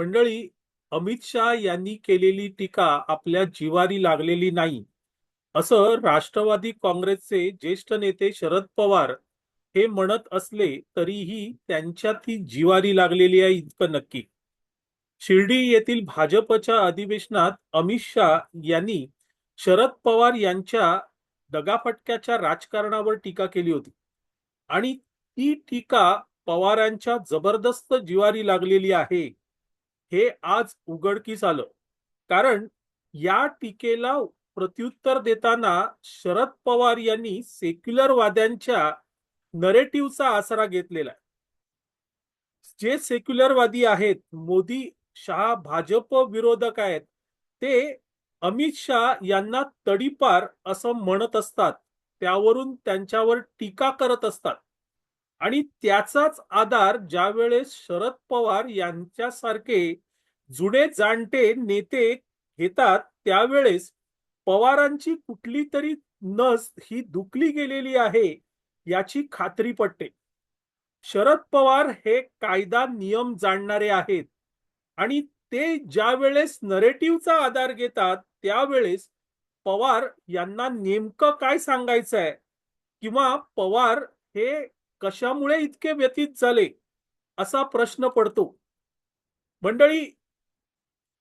मंडळी अमित शहा यांनी केलेली टीका आपल्या जिवारी लागलेली नाही. असं राष्ट्रवादी काँग्रेसचे ज्येष्ठ नेते शरद पवार हे म्हणत असले तरीही त्यांच्या ती जिवारी लागलेली आहे इतकं नक्की. शिर्डी येथील भाजपच्या अधिवेशनात अमित शहा यांनी शरद पवार यांच्या दगाफटक्याच्या राजकारणावर टीका केली होती. आणि ती टीका पवारांच्या जबरदस्त जिवारी लागलेली आहे. हे आज उघडकीस आलं. कारण या टीकेला प्रत्युत्तर देताना शरद पवार यांनी सेक्युलर वाद्यांच्या नरेटिव्हचा आसरा घेतलेला आहे. जे सेक्युलरवादी आहेत मोदी शहा भाजप विरोधक आहेत ते अमित शहा यांना तडीपार असं म्हणत असतात. त्यावरून त्यांच्यावर टीका करत असतात. आणि त्याचाच आधार ज्यावेळेस शरद पवार यांच्यासारखे जुने जाणते नेते घेतात त्यावेळेस पवारांची कुठली तरी नस ही दुखली गेलेली आहे याची खात्री पटते. शरद पवार हे कायदा नियम जाणणारे आहेत आणि ते ज्या वेळेस नरेटिव्हचा आधार घेतात त्यावेळेस पवार यांना नेमकं काय सांगायचं आहे किंवा पवार हे कशामुळे इतके व्यतीत झाले असा प्रश्न पडतो. मंडळी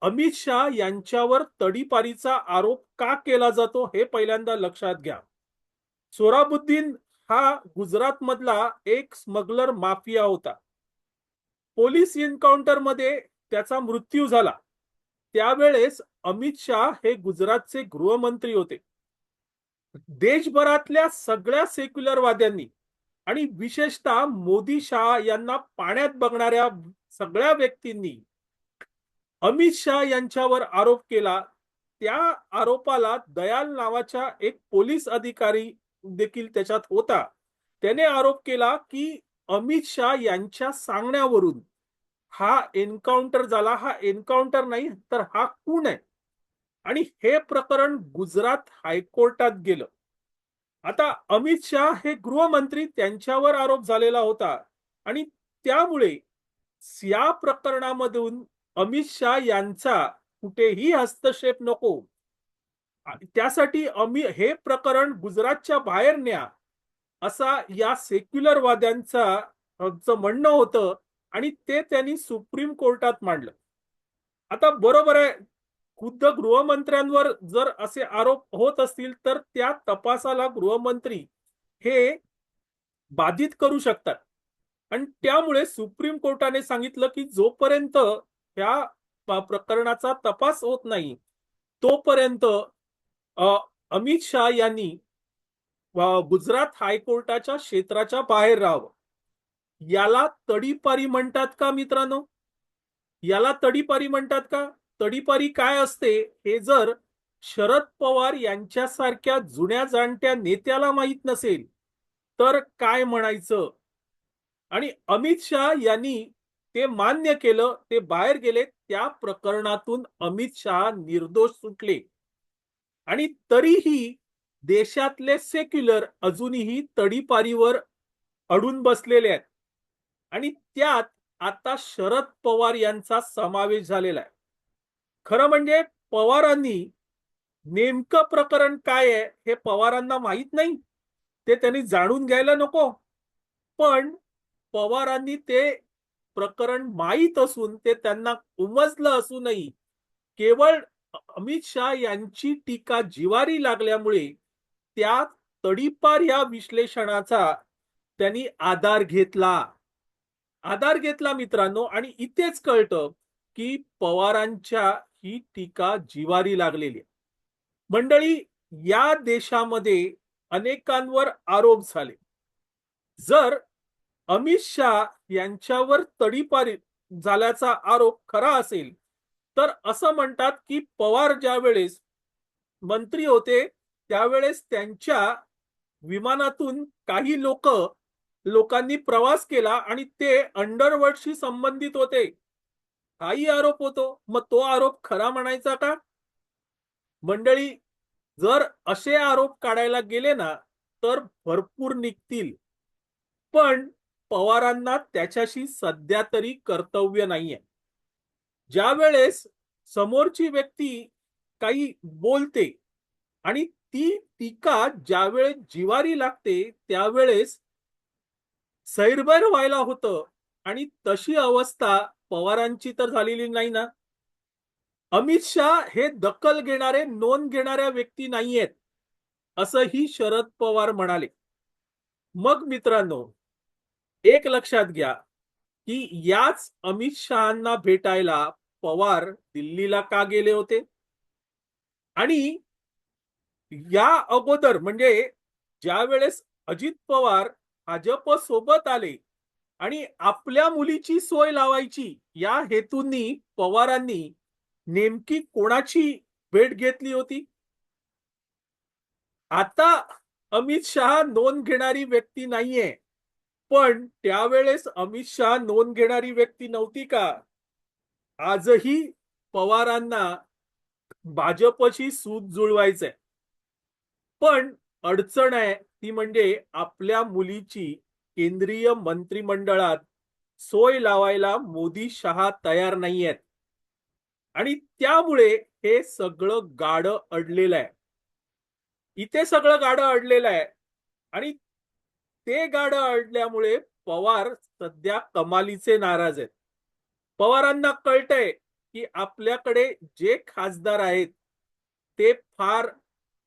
अमित शहा यांच्यावर तडीपारीचा आरोप का केला जातो हे पहिल्यांदा लक्षात घ्या. सोराबुद्दीन हा गुजरात मधला एक स्मगलर माफिया होता. पोलीस एन्काउंटरमध्ये त्याचा मृत्यू झाला. त्यावेळेस अमित शहा हे गुजरातचे गृहमंत्री होते. देशभरातल्या सगळ्या सेक्युलरवाद्यांनी आणि विशेषतः मोदी शहा यांना पाण्यात बघणाऱ्या सगळ्या व्यक्तींनी अमित शहा यांच्यावर आरोप केला. त्या आरोपाला दयाल नावाच्या एक पोलीस अधिकारी देखील त्याच्यात होता. त्याने आरोप केला की अमित शाह यांच्या सांगण्यावरून हा एन्काउंटर झाला. हा एन्काउंटर नाही तर हा खून आहे? आणि हे प्रकरण गुजरात हायकोर्टात गेलं. आता अमित शहा हे गृहमंत्री त्यांच्यावर आरोप झालेला होता. आणि त्यामुळे या प्रकरणामधून अमित शहा यांचा कुठेही हस्तक्षेप नको. त्यासाठी अमित हे प्रकरण गुजरातच्या बाहेर न्या असा या सेक्युलरवाद्यांचा म्हणणं होतं आणि ते त्यांनी सुप्रीम कोर्टात मांडलं. आता बरोबर आहे खुद्द गृहमंत्र्यांवर जर असे आरोप होत असतील तर त्या तपासाला गृहमंत्री हे बाधित करू शकतात. आणि त्यामुळे सुप्रीम कोर्टाने सांगितलं की जोपर्यंत ह्या प्रकरणाचा तपास होत नाही. तोपर्यंत अमित शहा यांनी गुजरात हायकोर्टाच्या क्षेत्राच्या बाहेर राहावं. याला तडीपारी म्हणतात का मित्रांनो? याला तडीपारी म्हणतात का? तडीपारी काय असते? हे जर शरद पवार यांच्यासारख्या जुन्या जाणत्या नेत्याला माहीत नसेल तर काय म्हणायचं? आणि अमित शहा यांनी ते मान्य केलं ते बाहेर गेले त्या प्रकरणातून अमित शहा निर्दोष सुटले. आणि तरीही देशातले सेक्युलर अजूनही तडीपारीवर अडून बसलेले आहेत. आणि त्यात आता शरद पवार यांचा समावेश झालेला आहे. खरं म्हणजे पवारांनी नेमकं प्रकरण काय आहे हे पवारांना माहीत नाही. ते त्यांनी जाणून घ्यायला नको. पण पवारांनी ते प्रकरण माहीत असून ते त्यांना उमजलं असूनही केवळ अमित शहा यांची टीका जिवारी लागल्यामुळे त्या तडीपार या विश्लेषणाचा त्यांनी आधार घेतला. आधार घेतला मित्रांनो आणि इथेच कळतं की पवारांच्या ही टीका जिवारी लागलेली मंडळी या देशामध्ये अनेकांवर आरोप झाले. जर अमित शहा यांच्यावर तडीपारी झाल्याचा आरोप खरा असेल तर असं म्हणतात की पवार ज्यावेळेस मंत्री होते त्यावेळेस त्यांच्या विमानातून काही लोक लोकांनी प्रवास केला आणि ते अंडरवर्ल्डशी संबंधित होते. हाही आरोप होतो. मग तो आरोप खरा म्हणायचा का? मंडळी जर असे आरोप काढायला गेले ना तर भरपूर निघतील. पण पवारांना त्याच्याशी सध्या तरी कर्तव्य नाहीये. ज्या वेळेस समोरची व्यक्ती काही बोलते आणि ती टीका ज्यावेळेस जिवारी लागते त्यावेळेस सैरभैर व्हायला होतं आणि तशी अवस्था पवारांची तर झालेली नाही ना. अमित शहा हे दखल घेणारे नोंद घेणाऱ्या व्यक्ती नाहीयेत असंही शरद पवार म्हणाले. मग मित्रांनो एक लक्षात घ्या की याच अमित शहाना भेटायला पवार दिल्लीला का गेले होते? आणि या अगोदर म्हणजे ज्या वेळेस अजित पवार भाजप सोबत आले आणि आपल्या मुलीची सोय लावायची या हेतूंनी पवारांनी नेमकी कोणाची भेट घेतली होती? आता अमित शहा नोंद घेणारी व्यक्ती नाहीये. पण त्यावेळेस अमित शहा नोंद घेणारी व्यक्ती नव्हती का? आजही पवारांना भाजपशी सूत जुळवायचंय. पण अडचण आहे ती म्हणजे आपल्या मुलीची केंद्रीय मंत्रिमंडळात सोय लावायला मोदी शहा तयार नाहीयेत. आणि त्यामुळे हे सगळं गाडं अडलेलं आहे इथे सगळं गाडं अडलेलं आहे आणि ते गाडं अडल्यामुळे पवार सध्या कमालीचे नाराज आहेत. पवारांना कळतंय की आपल्याकडे जे खासदार आहेत ते फार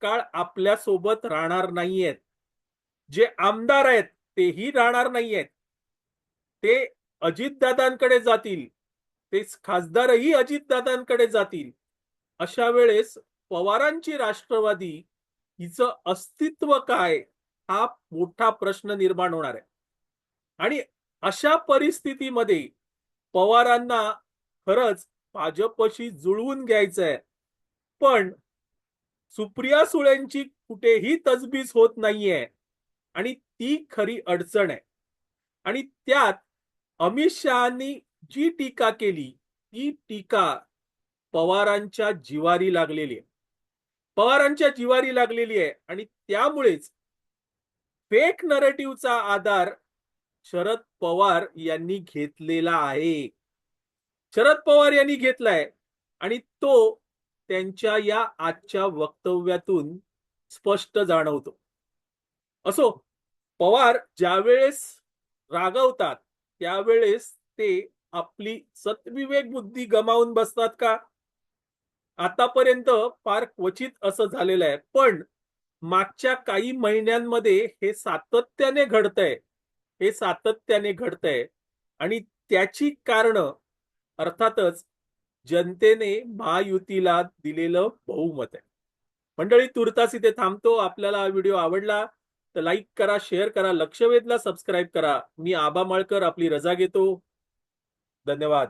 काळ आपल्यासोबत राहणार नाहीयेत. जे आमदार आहेत तेही राहणार नाहीयेत. ते अजितदादांकडे जातील. ते खासदारही अजितदादांकडे जातील. अशा वेळेस पवारांची राष्ट्रवादी हिचं अस्तित्व काय? हा मोठा प्रश्न निर्माण होणार आहे. आणि अशा परिस्थितीमध्ये पवारांना खरंच भाजपशी जुळवून घ्यायचंय पण सुप्रिया सुळेंची कुठेही तजबीज होत नाहीये आणि ती खरी अडचण आहे. आणि त्यात अमित शहानी जी टीका केली ती टीका पवारांच्या जिवारी लागलेली आहे. पवारांच्या जिवारी लागलेली आहे आणि त्यामुळेच फेक नरेटिव्हचा आधार शरद पवार यांनी घेतलेला आहे. शरद पवार यांनी घेतलाय आणि तो त्यांच्या या आजच्या वक्तव्यातून स्पष्ट जाणवतो. असो पवार ज्यावेळेस रागवतात त्यावेळेस ते आपली सतविवेक बुद्धी गमावून बसतात का? आतापर्यंत फार क्वचित असं झालेलं आहे. पण मागच्या काही महिन्यांमध्ये हे सातत्याने घडतंय. हे सातत्याने घडतंय. आणि त्याची कारण अर्थातच जनतेने महायुतीला दिलेलं बहुमत आहे. मंडळी तुर्तास इथे थांबतो. आपल्याला हा व्हिडिओ आवडला तर लाईक करा शेअर करा लक्षवेधला सबस्क्राईब करा. मी आबा माळकर आपली रजा घेतो. धन्यवाद.